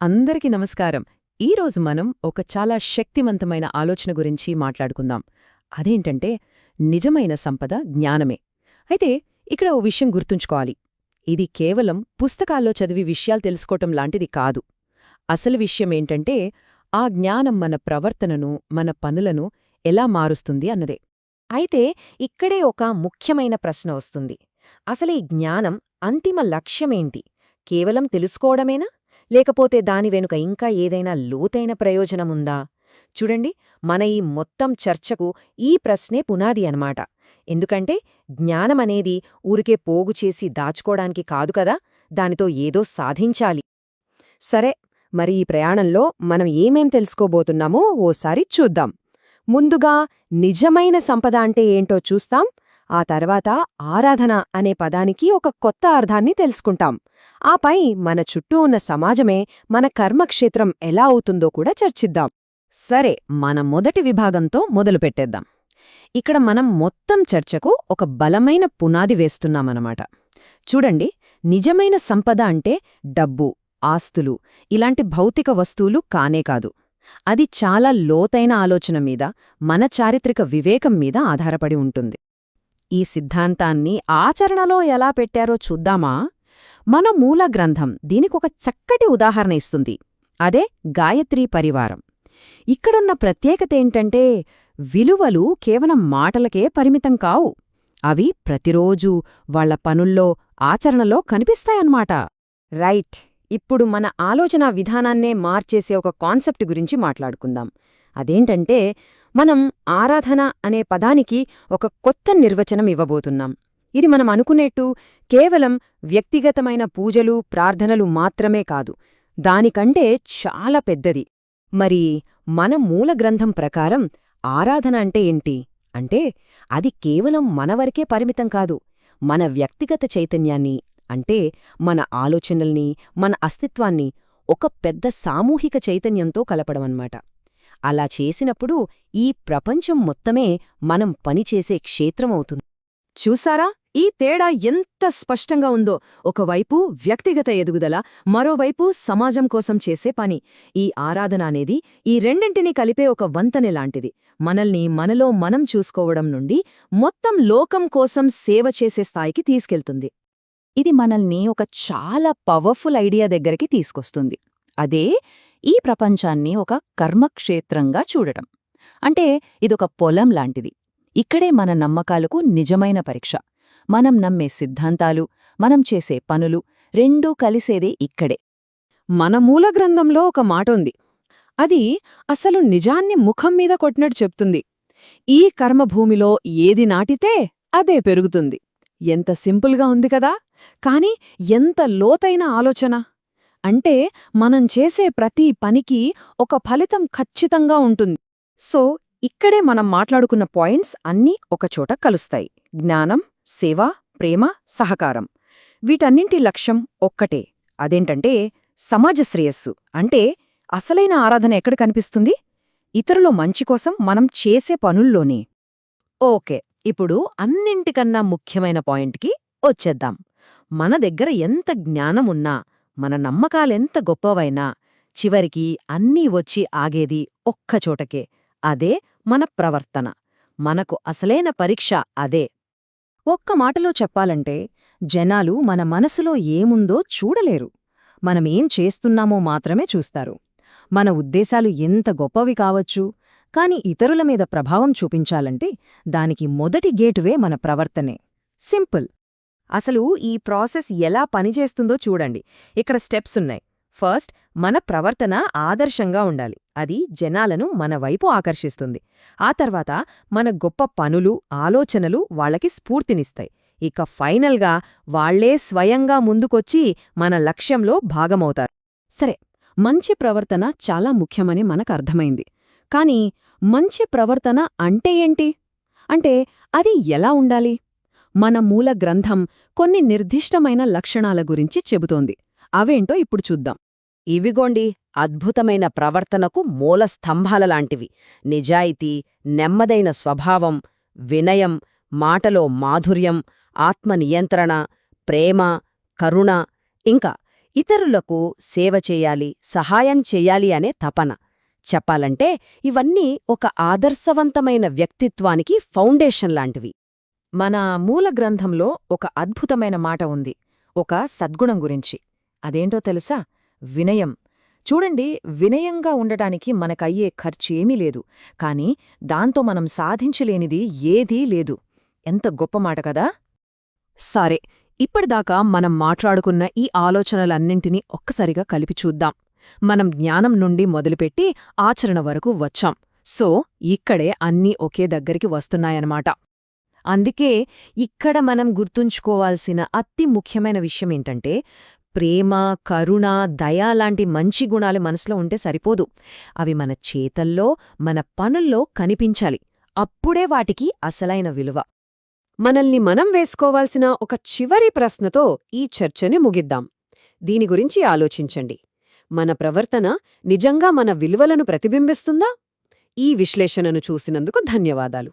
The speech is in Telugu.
అందరికీ నమస్కారం. ఈరోజు మనం ఒక చాలా శక్తివంతమైన ఆలోచన గురించి మాట్లాడుకుందాం. అదేంటంటే నిజమైన సంపద జ్ఞానమే. అయితే ఇక్కడ ఓ విషయం గుర్తుంచుకోవాలి. ఇది కేవలం పుస్తకాల్లో చదివి విషయాలు తెలుసుకోవటం లాంటిది కాదు. అసలు విషయమేంటంటే ఆ జ్ఞానం మన ప్రవర్తనను మన పనులను ఎలా మారుస్తుంది అన్నదే. అయితే ఇక్కడే ఒక ముఖ్యమైన ప్రశ్న వస్తుంది. అసలు ఈ జ్ఞానం అంతిమ లక్ష్యమేంటి? కేవలం తెలుసుకోవడమేనా? లేకపోతే దాని వెనుక ఇంకా ఏదైనా లోతైన ప్రయోజనముందా? చూడండి మన ఈ మొత్తం చర్చకు ఈ ప్రశ్నే పునాది అన్నమాట. ఎందుకంటే జ్ఞానమనేది ఊరికే పోగు చేసి దాచుకోవడానికి కాదు కదా దానితో ఏదో సాధించాలి. సరే మరి ఈ ప్రయాణంలో మనం ఏమేం తెలుసుకోబోతున్నామో ఓసారి చూద్దాం. ముందుగా నిజమైన సంపద అంటే ఏంటో చూస్తాం. ఆ తర్వాత ఆరాధన అనే పదానికి ఒక కొత్త అర్థాన్ని తెలుసుకుంటాం. ఆపై మన చుట్టూ ఉన్న సమాజమే మన కర్మక్షేత్రం ఎలా అవుతుందో కూడా చర్చిద్దాం. సరే మన మొదటి విభాగంతో మొదలుపెట్టేద్దాం. ఇక్కడ మనం మొత్తం చర్చకు ఒక బలమైన పునాది వేస్తున్నామన్నమాట. చూడండి నిజమైన సంపద అంటే డబ్బు ఆస్తులు ఇలాంటి భౌతిక వస్తువులు కానే కాదు. అది చాలా లోతైన ఆలోచన మీద మన చారిత్రక వివేకం మీద ఆధారపడి ఉంటుంది. ఈ సిద్ధాంతాన్ని ఆచరణలో ఎలా పెట్టారో చూద్దామా? మన మూల గ్రంథం దీనికొక చక్కటి ఉదాహరణ ఇస్తుంది. అదే గాయత్రీ పరివారం. ఇక్కడున్న ప్రత్యేకతేంటంటే విలువలు కేవలం మాటలకే పరిమితం కావు. అవి ప్రతిరోజూ వాళ్ళ పనుల్లో ఆచరణలో కనిపిస్తాయన్నమాట. రైట్. ఇప్పుడు మన ఆలోచనా విధానాన్నే మార్చేసే ఒక కాన్సెప్ట్ గురించి మాట్లాడుకుందాం. అదేంటంటే మనం ఆరాధన అనే పదానికి ఒక కొత్త నిర్వచనం ఇవ్వబోతున్నాం. ఇది మనం అనుకునేట్టు కేవలం వ్యక్తిగతమైన పూజలు ప్రార్థనలు మాత్రమే కాదు. దానికంటే చాలా పెద్దది. మరి మన మూల గ్రంథం ప్రకారం ఆరాధన అంటే ఏంటి? అంటే అది కేవలం మనవరకే పరిమితం కాదు. మన వ్యక్తిగత చైతన్యాన్ని అంటే మన ఆలోచనల్ని మన అస్తిత్వాన్ని ఒక పెద్ద సామూహిక చైతన్యంతో కలపడమన్నమాట. అలా చేసినప్పుడు ఈ ప్రపంచం మొత్తమే మనం పనిచేసే క్షేత్రమవుతుంది చూసారా? ఈ తేడా ఎంత స్పష్టంగా ఉందో. ఒకవైపు వ్యక్తిగత ఎదుగుదల మరోవైపు సమాజం కోసం చేసే పని. ఈ ఆరాధన అనేది ఈ రెండింటినీ కలిపే ఒక వంతెన లాంటిది. మనల్ని మనలో మనం చూసుకోవడం నుండి మొత్తం లోకం కోసం సేవ చేసే స్థాయికి తీసుకెళ్తుంది. ఇది మనల్ని ఒక చాలా పవర్ఫుల్ ఐడియా దగ్గరికి తీసుకొస్తుంది. అదే ఈ ప్రపంచాన్ని ఒక కర్మక్షేత్రంగా చూడటం. అంటే ఇదొక పొలం లాంటిది. ఇక్కడే మన నమ్మకాలకు నిజమైన పరీక్ష. మనం నమ్మే సిద్ధాంతాలు మనం చేసే పనులు రెండూ కలిసేదే ఇక్కడే. మన మూల గ్రంథంలో ఒక మాటుంది అది అసలు నిజాన్ని ముఖం మీద కొట్టినట్టు చెప్తుంది. ఈ కర్మభూమిలో ఏది నాటితే అదే పెరుగుతుంది. ఎంత సింపుల్గా ఉంది కదా! కాని ఎంత లోతైన ఆలోచన! అంటే మనం చేసే ప్రతి పనికి ఒక ఫలితం ఖచ్చితంగా ఉంటుంది. సో ఇక్కడే మనం మాట్లాడుకున్న పాయింట్స్ అన్నీ ఒకచోట కలుస్తాయి. జ్ఞానం సేవ ప్రేమ సహకారం. వీటన్నింటి లక్ష్యం ఒక్కటే. అదేంటంటే సమాజ శ్రేయస్సు. అంటే అసలైన ఆరాధన ఎక్కడ కనిపిస్తుంది? ఇతరుల మంచి కోసం మనం చేసే పనుల్లోనే. ఓకే ఇప్పుడు అన్నింటికన్నా ముఖ్యమైన పాయింట్కి వచ్చేద్దాం. మన దగ్గర ఎంత జ్ఞానమున్నా మన నమ్మకాలెంత గొప్పవైనా చివరికి అన్నీ వచ్చి ఆగేది ఒక్కచోటకే అదే మన ప్రవర్తన. మనకు అసలైన పరీక్ష అదే. ఒక్క మాటలో చెప్పాలంటే జనాలు మన మనసులో ఏముందో చూడలేరు. మనమేం చేస్తున్నామో మాత్రమే చూస్తారు. మన ఉద్దేశాలు ఎంత గొప్పవి కావచ్చు కాని ఇతరుల మీద ప్రభావం చూపించాలంటే దానికి మొదటి గేటువే మన ప్రవర్తనే. సింపుల్. అసలు ఈ ప్రాసెస్ ఎలా పనిచేస్తుందో చూడండి. ఇక్కడ స్టెప్స్ ఉన్నాయి. ఫస్ట్ మన ప్రవర్తన ఆదర్శంగా ఉండాలి. అది జనాలను మన వైపు ఆకర్షిస్తుంది. ఆ తర్వాత మన గొప్ప పనులు ఆలోచనలు వాళ్ళకి స్ఫూర్తినిస్తాయి. ఇక ఫైనల్గా వాళ్ళే స్వయంగా ముందుకొచ్చి మన లక్ష్యంలో భాగమవుతారు. సరే మంచి ప్రవర్తన చాలా ముఖ్యమని మనకు అర్థమైంది. కాని మంచి ప్రవర్తన అంటే ఏంటి? అంటే అది ఎలా ఉండాలి? మన మూల గ్రంథం కొన్ని నిర్దిష్టమైన లక్షణాల గురించి చెబుతోంది. అవేంటో ఇప్పుడు చూద్దాం. ఇవిగోండి అద్భుతమైన ప్రవర్తనకు మూల స్తంభాలలాంటివి నిజాయితీ నెమ్మదైన స్వభావం వినయం మాటలో మాధుర్యం ఆత్మనియంత్రణ ప్రేమ కరుణ ఇంకా ఇతరులకు సేవ చేయాలి సహాయం చెయ్యాలి అనే తపన. చెప్పాలంటే ఇవన్నీ ఒక ఆదర్శవంతమైన వ్యక్తిత్వానికి ఫౌండేషన్ లాంటివి. మన మూల గ్రంథంలో ఒక అద్భుతమైన మాట ఉంది ఒక సద్గుణం గురించి. అదేంటో తెలుసా? వినయం. చూడండి వినయంగా ఉండటానికి మనకయ్యే ఖర్చేమీ లేదు కాని దాంతో మనం సాధించలేనిది ఏదీ లేదు. ఎంత గొప్ప మాట కదా! సరే ఇప్పటిదాకా మనం మాట్లాడుకున్న ఈ ఆలోచనలన్నింటినీ ఒక్కసారిగా కలిపి చూద్దాం. మనం జ్ఞానం నుండి మొదలుపెట్టి ఆచరణ వరకు వచ్చాం. సో ఇక్కడే అన్నీ ఒకే దగ్గరికి వస్తున్నాయన్నమాట. అందుకే ఇక్కడ మనం గుర్తుంచుకోవాల్సిన అతి ముఖ్యమైన విషయం ఏంటంటే ప్రేమ కరుణ దయ లాంటి మంచి గుణాలు మనసులో ఉంటే సరిపోదు. అవి మన చేతల్లో మన పనుల్లో కనిపించాలి. అప్పుడే వాటికి అసలైన విలువ. మనల్ని మనం వేసుకోవాల్సిన ఒక చివరి ప్రశ్నతో ఈ చర్చని ముగిద్దాం. దీని గురించి ఆలోచించండి. మన ప్రవర్తన నిజంగా మన విలువలను ప్రతిబింబిస్తుందా? ఈ విశ్లేషణను చూసినందుకు ధన్యవాదాలు.